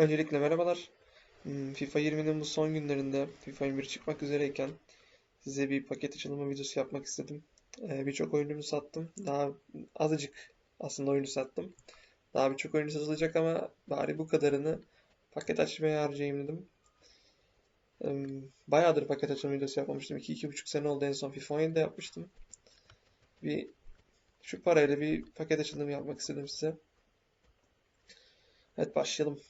Öncelikle merhabalar. Hmm, FIFA 20'nin bu son günlerinde FIFA 21 çıkmak üzereyken size bir paket açılımı videosu yapmak istedim. Ee, birçok oyununu sattım. Daha azıcık aslında oyunu sattım. Daha birçok oyunu satılacak ama bari bu kadarını paket açmaya harcayayım dedim. Bayağıdır paket açılımı videosu yapmamıştım. 2-2,5 sene oldu en son FIFA 17'de yapmıştım. Bir şu parayla bir paket açılımı yapmak istedim size. Evet başlayalım.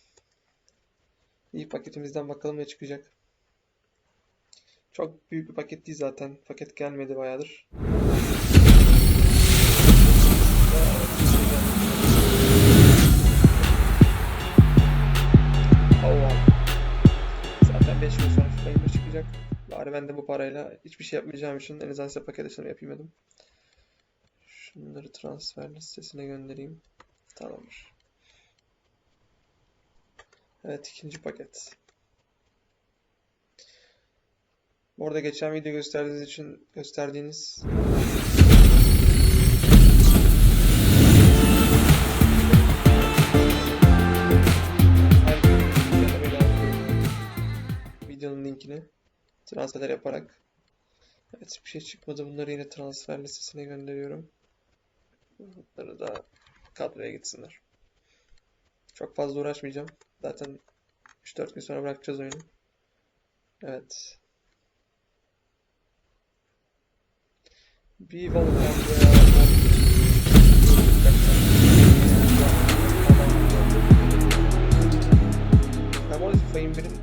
İlk paketimizden bakalım ne çıkacak. Çok büyük bir paket değil zaten. Paket gelmedi bayağıdır. Zaten 5 gün sonra FIFA 21 çıkacak. Bari ben de bu parayla hiçbir şey yapmayacağım için en azından size paket açılımı yapayım dedim. Şunları transfer listesine göndereyim. Tamamdır. Evet ikinci paket. Bu arada geçen video gösterdiğiniz için gösterdiğiniz videonun linkini transfer yaparak Evet bir şey çıkmadı. Bunları yine transfer listesine gönderiyorum. Bunları da kadroya gitsinler. Çok fazla uğraşmayacağım. Zaten 3-4 gün sonra bırakacağız oyunu. Evet. Bir veya Ben bu 21'in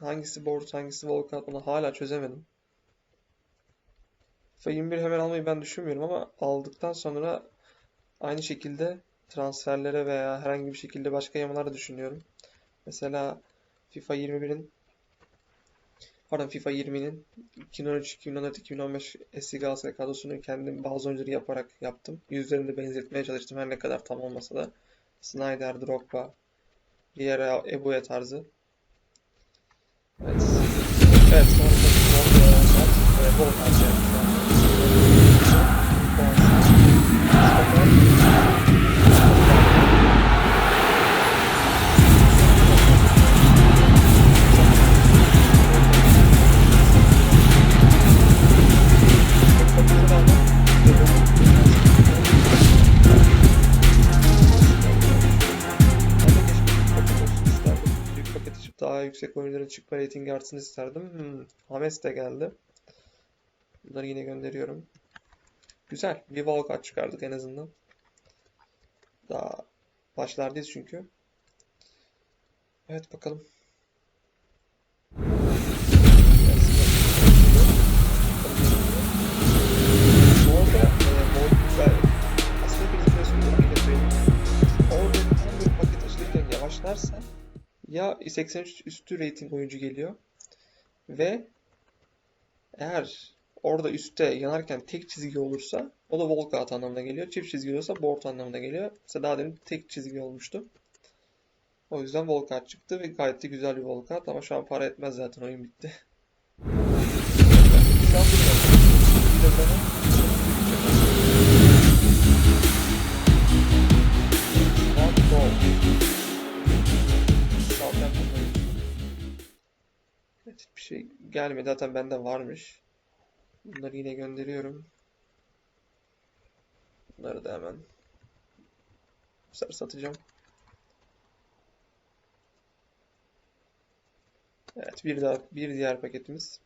hangisi board hangisi Volkan onu hala çözemedim. FIFA 21 hemen almayı ben düşünmüyorum ama aldıktan sonra aynı şekilde transferlere veya herhangi bir şekilde başka yamalar düşünüyorum. Mesela FIFA 21'in pardon FIFA 20'nin 2013, 2014, 2015 eski Galatasaray kadrosunu kendim bazı oyuncuları yaparak yaptım. Yüzlerini benzetmeye çalıştım her ne kadar tam olmasa da. Snyder, Drogba, Vieira, Ebuya tarzı. Evet. Evet sonunda Volkan var. Ve yüksek oyuncuların çıkma reytingi artsın isterdim. Hmm, Hames de geldi. Bunları yine gönderiyorum. Güzel. Bir Volkat çıkardık en azından. Daha başlardayız çünkü. Evet bakalım. Ya 83 üstü rating oyuncu geliyor ve eğer orada üstte yanarken tek çizgi olursa o da walkout anlamına geliyor. Çift çizgi olursa board anlamına geliyor. Mesela daha demin tek çizgi olmuştu. O yüzden walkout çıktı ve gayet de güzel bir walkout ama şu an para etmez zaten oyun bitti. Şu an. Şey gelmedi. Zaten bende varmış. Bunları yine gönderiyorum. Bunları da hemen sefer satacağım. Evet, bir daha bir diğer paketimiz.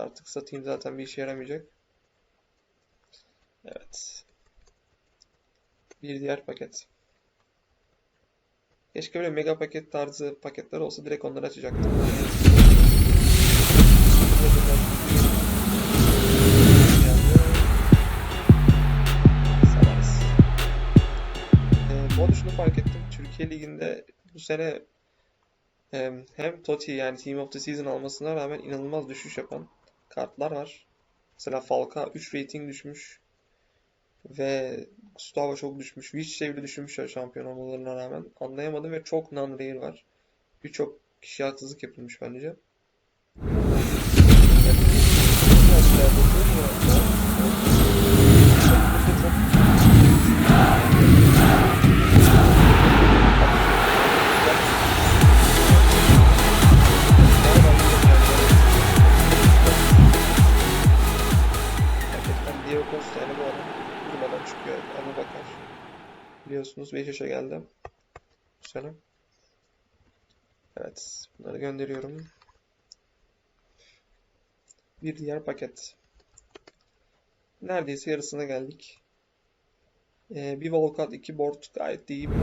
Artık satayım zaten bir işe yaramayacak. Evet. Bir diğer paket. Keşke böyle mega paket tarzı paketler olsa direkt onları açacaktım. Ee, bu arada şunu fark ettim. Türkiye Ligi'nde bu sene Hem, hem Totti yani Team of the Season almasına rağmen inanılmaz düşüş yapan kartlar var. Mesela Falcao 3 rating düşmüş. Ve Gustavo çok düşmüş. Vicic bile düşmüş ya şampiyon olmalarına rağmen. Anlayamadım ve çok non-rare var. Birçok kişi haksızlık yapılmış bence. Gerçekten Yani bu adam durmadan çıkıyor. Abu Bakar. Biliyorsunuz 5 yaşa geldi. Bu sene. Evet. Bunları gönderiyorum. Bir diğer paket. Neredeyse yarısına geldik. Ee, bir Volcat, iki board gayet iyi bir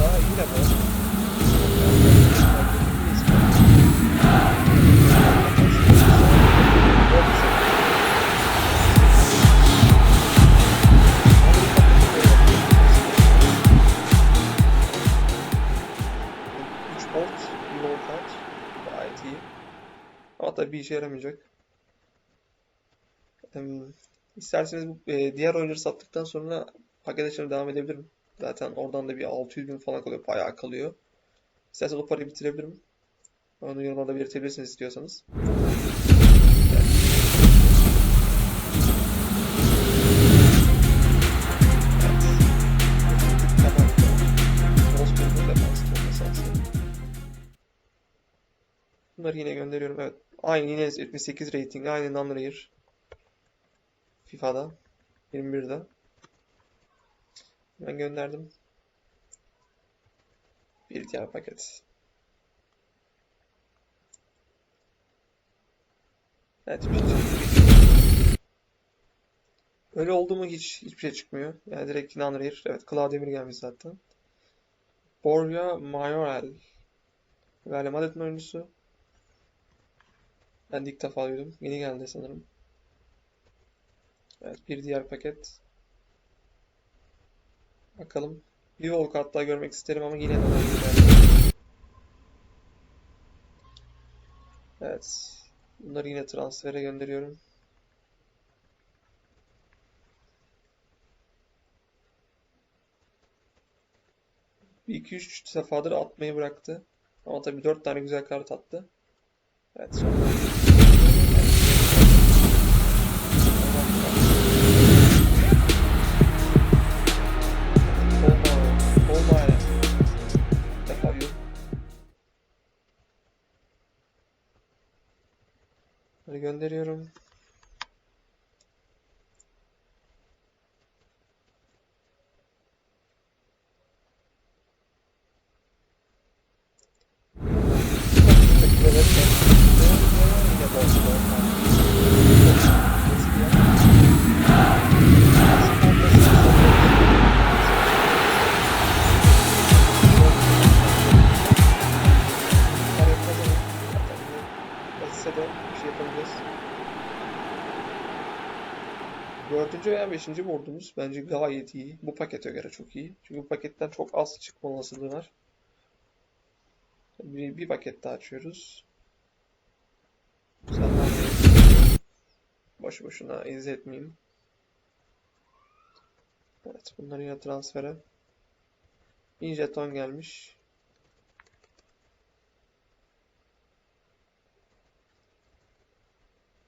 daha yine board. İşe yaramayacak. Em, İsterseniz bu e, diğer oyunları sattıktan sonra paket devam edebilirim. Zaten oradan da bir 600 bin falan kalıyor. Bayağı kalıyor. İsterseniz o parayı bitirebilirim. Onu yorumlarda belirtebilirsiniz istiyorsanız. Bunları yine gönderiyorum. Evet. Aynı yine 78 rating. Aynı non-rare. FIFA'da. 21'de. Ben gönderdim. Bir diğer paket. Evet. Öyle oldu mu hiç hiçbir şey çıkmıyor. Yani direkt non-rare. Evet Claudemir gelmiş zaten. Borja Mayoral. Real Madrid'in oyuncusu. Ben ilk defa duydum. Yeni geldi sanırım. Evet bir diğer paket. Bakalım. Bir Volk daha görmek isterim ama yine de. Evet. Bunları yine transfere gönderiyorum. Bir iki üç defadır atmayı bıraktı. Ama tabii dört tane güzel kart attı. Evet sonra. Gönderiyorum. Veya beşinci boardumuz bence gayet iyi. Bu pakete göre çok iyi. Çünkü bu paketten çok az çıkma olasılığı var. Bir, bir paket daha açıyoruz. Zaten boşu boşuna izletmeyeyim. Evet bunları yine transfere. Bir jeton gelmiş.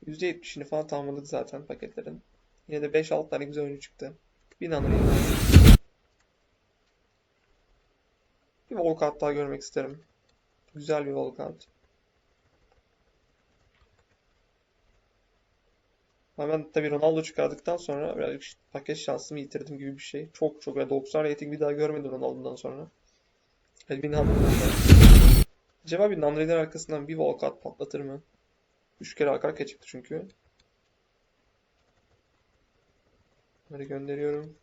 %70'ini falan tamamladık zaten paketlerin. Yine de 5-6 tane güzel oyuncu çıktı. Bir nanayı. Bir Volkart daha görmek isterim. Güzel bir Volkart. Hemen tabii Ronaldo çıkardıktan sonra birazcık paket şansımı yitirdim gibi bir şey. Çok çok ve 90 rating bir daha görmedim Ronaldo'dan sonra. Elvin Acaba bir Namre'den arkasından bir Volkart patlatır mı? 3 kere arka arkaya çıktı çünkü. Bunları gönderiyorum.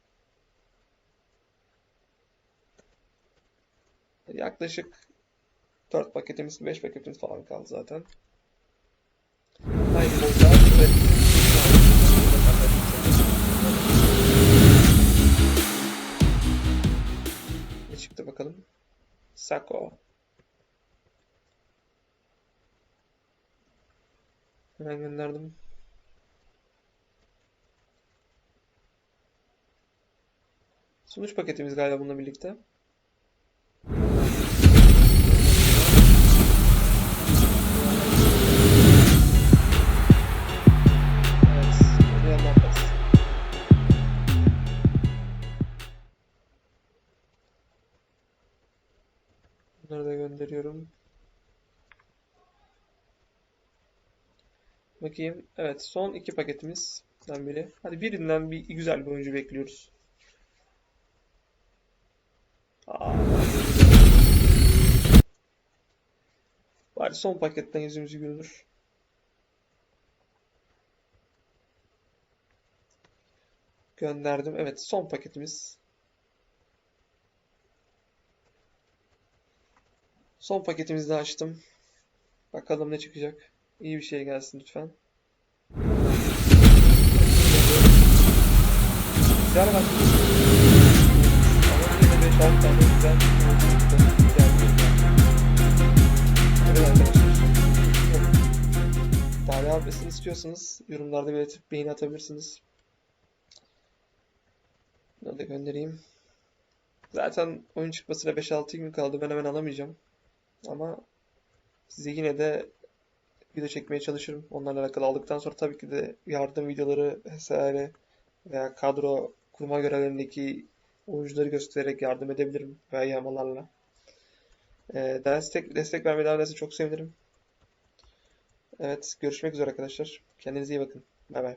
Yaklaşık 4 paketimiz, 5 paketimiz falan kaldı zaten. Ve ne çıktı bakalım. Sako. Hemen gönderdim. Sonuç paketimiz galiba bununla birlikte. Bunları da gönderiyorum. Bakayım. Evet, son iki paketimizden biri. Hadi birinden bir güzel bir oyuncu bekliyoruz. Bari son paketten yüzümüzü güldür. Gönderdim. Evet, son paketimiz. Son paketimizi de açtım. Bakalım ne çıkacak. İyi bir şey gelsin lütfen. Güzel de 5-6 tane güzel Evet arkadaşlar. Daha devam etmesini istiyorsanız yorumlarda belirtip beğeni atabilirsiniz. Bunları da göndereyim. Zaten oyun çıkmasına 5-6 gün kaldı. Ben hemen alamayacağım. Ama size yine de video çekmeye çalışırım. Onlarla alakalı aldıktan sonra tabii ki de yardım videoları vesaire veya kadro kurma görevlerindeki oyuncuları göstererek yardım edebilirim veya yağmalarla. Ee, destek, destek vermeye devam çok sevinirim. Evet, görüşmek üzere arkadaşlar. Kendinize iyi bakın. Bay bay.